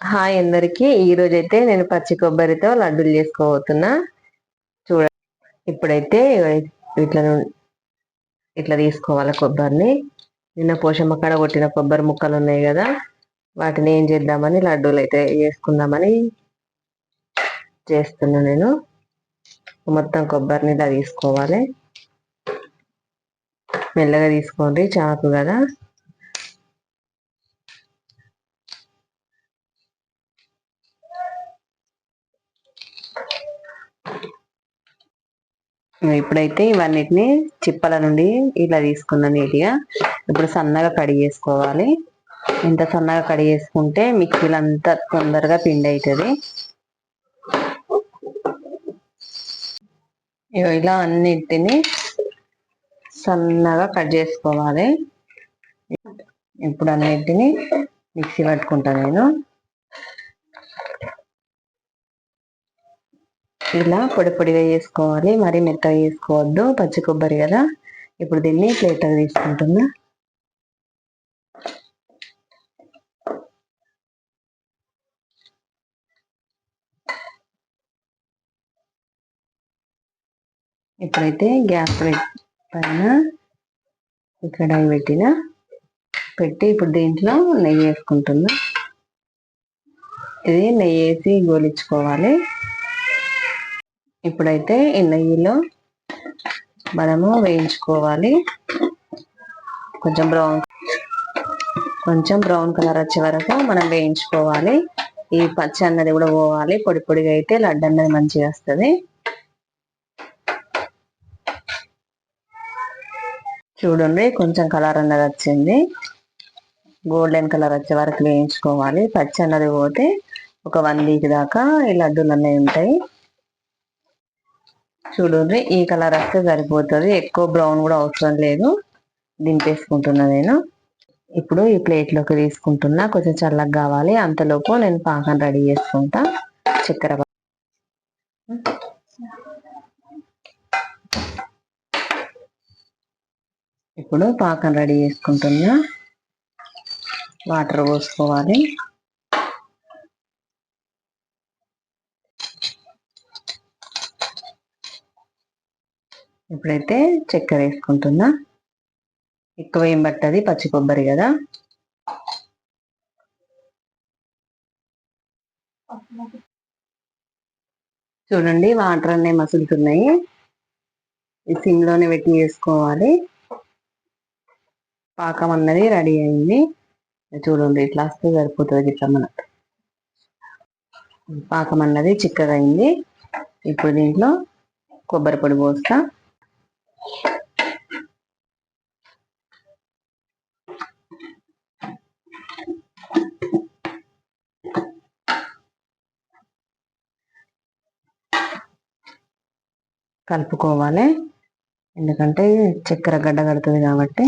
Hi అందరికీ. ఈ అయితే నేను పచ్చి కొబ్బరితో లడ్డూలు చేసుకోబోతున్నా. చూడ ఇప్పుడైతే ఇట్లా ఇట్లా తీసుకోవాలి కొబ్బరిని. నిన్న పోషమ్మ కాడ కొట్టిన కొబ్బరి ముక్కలు ఉన్నాయి కదా వాటిని ఏం చేద్దామని లడ్డూలు అయితే చేసుకుందామని చేస్తున్నా నేను. మొత్తం కొబ్బరిని ఇలా తీసుకోవాలి. మెల్లగా తీసుకోండి చాకు కదా. ఇప్పుడైతే ఇవన్నిటిని చిప్పల నుండి ఇలా తీసుకున్న నీట్గా ఇప్పుడు సన్నగా కడిగేసుకోవాలి ఇంత సన్నగా కడిగేసుకుంటే మిక్సీలు అంతా తొందరగా పిండి అవుతుంది ఇలా అన్నిటిని సన్నగా కట్ చేసుకోవాలి. ఇప్పుడు అన్నిటిని మిక్సీ పట్టుకుంటా నేను. ఇలా పొడి పొడిగా చేసుకోవాలి. మరి మెత్తగా వేసుకోవద్దు. పచ్చి కొబ్బరి కదా. ఇప్పుడు దీన్ని ప్లేట్గా తీసుకుంటున్నా. ఇప్పుడైతే గ్యాస్ పైన ఇక్కడ పెట్టిన. పెట్టి ఇప్పుడు దీంట్లో నెయ్యి వేసుకుంటున్నా. ఇది నెయ్యి వేసి గోలించుకోవాలి. ఇప్పుడైతే ఈ నెయ్యిలో మనము వేయించుకోవాలి. కొంచెం బ్రౌన్ కొంచెం బ్రౌన్ కలర్ వచ్చే వరకు మనం వేయించుకోవాలి. ఈ పచ్చి అన్నది కూడా పోవాలి. పొడి పొడిగా అయితే లడ్డు అన్నది మంచిగా వస్తుంది. చూడండి కొంచెం కలర్ అన్నది వచ్చింది. గోల్డెన్ కలర్ వచ్చే వరకు వేయించుకోవాలి. పచ్చి అన్నది పోతే ఒక వన్ వీక్ దాకా ఈ లడ్డూలు అన్నవి ఉంటాయి. చూడండి ఈ కలర్ వస్తే సరిపోతుంది. ఎక్కువ బ్రౌన్ కూడా అవసరం లేదు. దింపేసుకుంటున్నా నేను. ఇప్పుడు ఈ ప్లేట్లోకి తీసుకుంటున్నా. కొంచెం చల్లగా కావాలి. అంతలోపు నేను పాకం రెడీ చేసుకుంటా. చక్కెర ఇప్పుడు పాకం రెడీ చేసుకుంటున్నా. వాటర్ పోసుకోవాలి. ఇప్పుడైతే చక్కెర వేసుకుంటున్నా. ఎక్కువ ఏం పట్టది? పచ్చి కొబ్బరి కదా. చూడండి వాటర్ అన్నీ మసులుతున్నాయి. ఈ సిమ్లోనే పెట్టి వేసుకోవాలి. పాకం అన్నది రెడీ అయింది. చూడండి ఇట్లా వస్తే సరిపోతుంది ఇట్లా మనకు పాకం అన్నది చిక్కగా అయింది ఇప్పుడు దీంట్లో కొబ్బరి పొడి పోస్తా. కలుపుకోవాలి. ఎందుకంటే చక్కెర గడ్డ కడుతుంది కాబట్టి.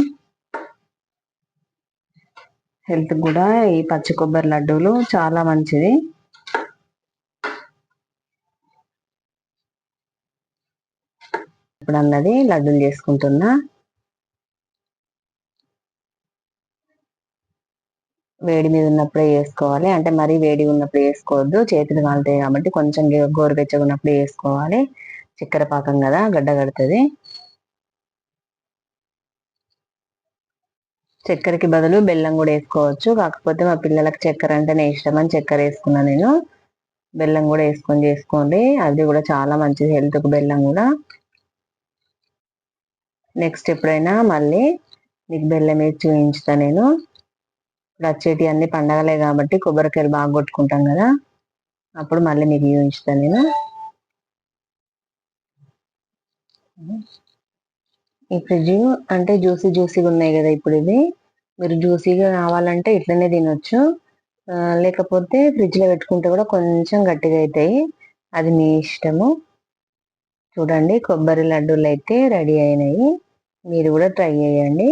హెల్త్ కూడా ఈ పచ్చి కొబ్బరి లడ్డూలు చాలా మంచిది. ఇప్పుడు అన్నది లడ్డూలు చేసుకుంటున్నా. వేడి మీద ఉన్నప్పుడే వేసుకోవాలి అంటే మరీ వేడి ఉన్నప్పుడు వేసుకోవద్దు చేతులు కాలుతాయి కాబట్టి కొంచెం గోరువెచ్చగా ఉన్నప్పుడు వేసుకోవాలి చక్కెర పాకం కదా గడ్డ కడుతుంది. చక్కెరకి బదులు బెల్లం కూడా వేసుకోవచ్చు. కాకపోతే మా పిల్లలకు చక్కెర అంటేనే ఇష్టం అని చక్కెర వేసుకున్నా నేను. బెల్లం కూడా వేసుకొని చేసుకోండి. అది కూడా చాలా మంచిది హెల్త్కి బెల్లం కూడా. నెక్స్ట్ ఎప్పుడైనా మళ్ళీ మీకు బెల్లం వేసి చూపించుతా నేను. ఇప్పుడు వచ్చేటి అన్ని పండగలే కాబట్టి కొబ్బరికాయలు బాగా కొట్టుకుంటాం కదా. అప్పుడు మళ్ళీ మీకు చూపించుతాను నేను. ఈ ఫ్రిడ్జ్ అంటే జ్యూసీ జ్యూసీగా ఉన్నాయి కదా ఇప్పుడు ఇది మీరు జ్యూసీగా కావాలంటే ఇట్లనే తినొచ్చు. లేకపోతే ఫ్రిడ్జ్లో పెట్టుకుంటే కూడా కొంచెం గట్టిగా అవుతాయి అది మీ ఇష్టము. చూడండి కొబ్బరి లడ్డూలు అయితే రెడీ అయినాయి. మీరు కూడా ట్రై చేయండి.